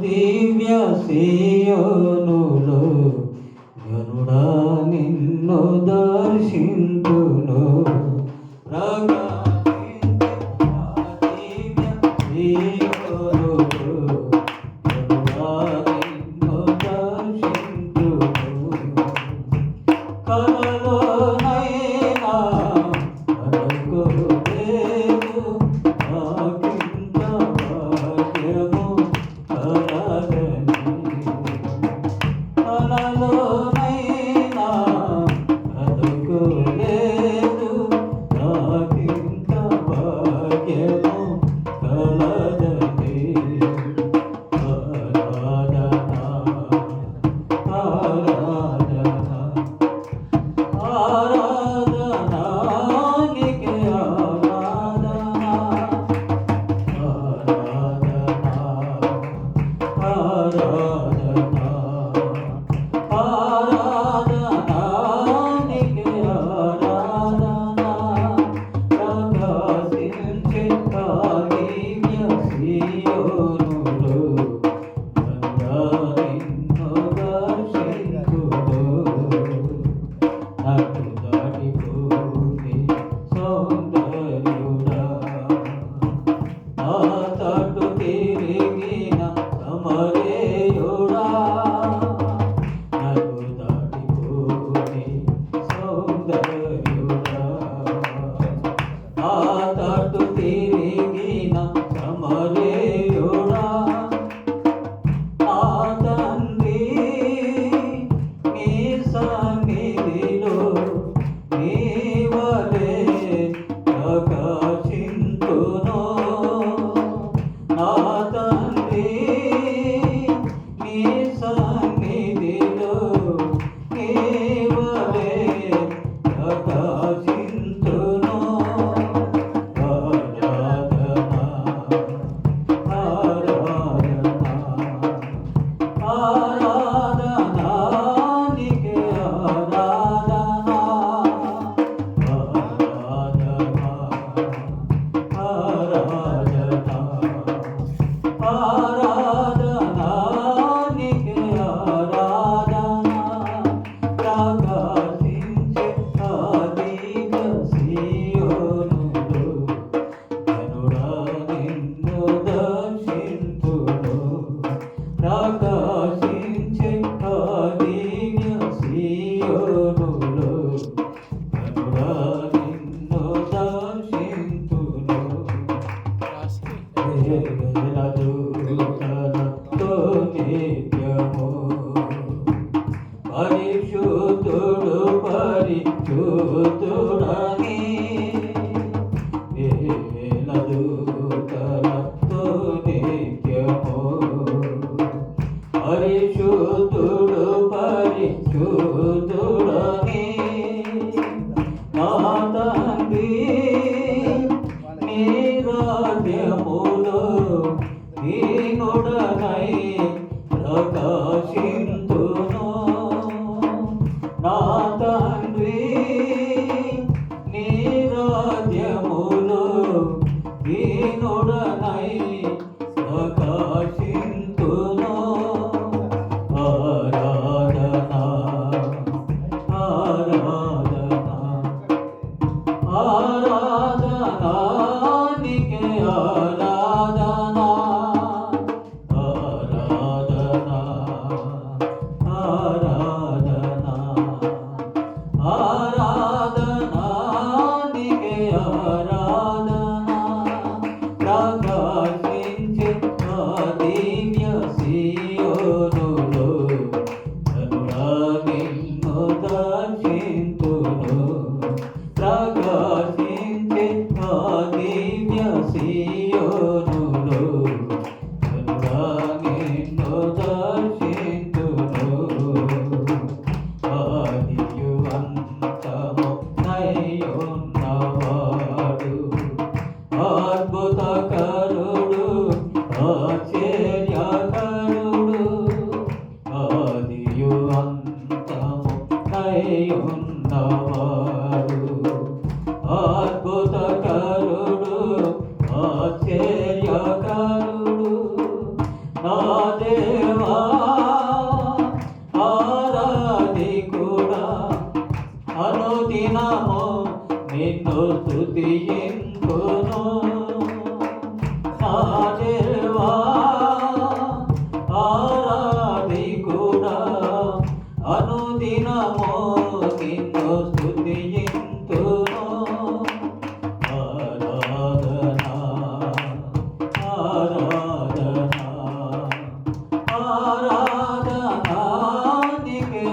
దివ్య సీయోనులో గనుడా నిన్ను దర్శింపును. ప్రగా పరిశుద్ధుడు పరిశుద్ధుడని వేలదు తరతో నిత్యము పరిశుద్ధుడు పరిశుద్ధుడని నాదండి నీరాజ్యములో నీనుడనై ঢাকা సర్వము నిన్ను స్థుతియింపును సహజర్వా ఆరాధి కూడా అనుదినము నిన్ను స్థుతియింతును ఆరాధన ఆరాధన ఆరాధనాదికే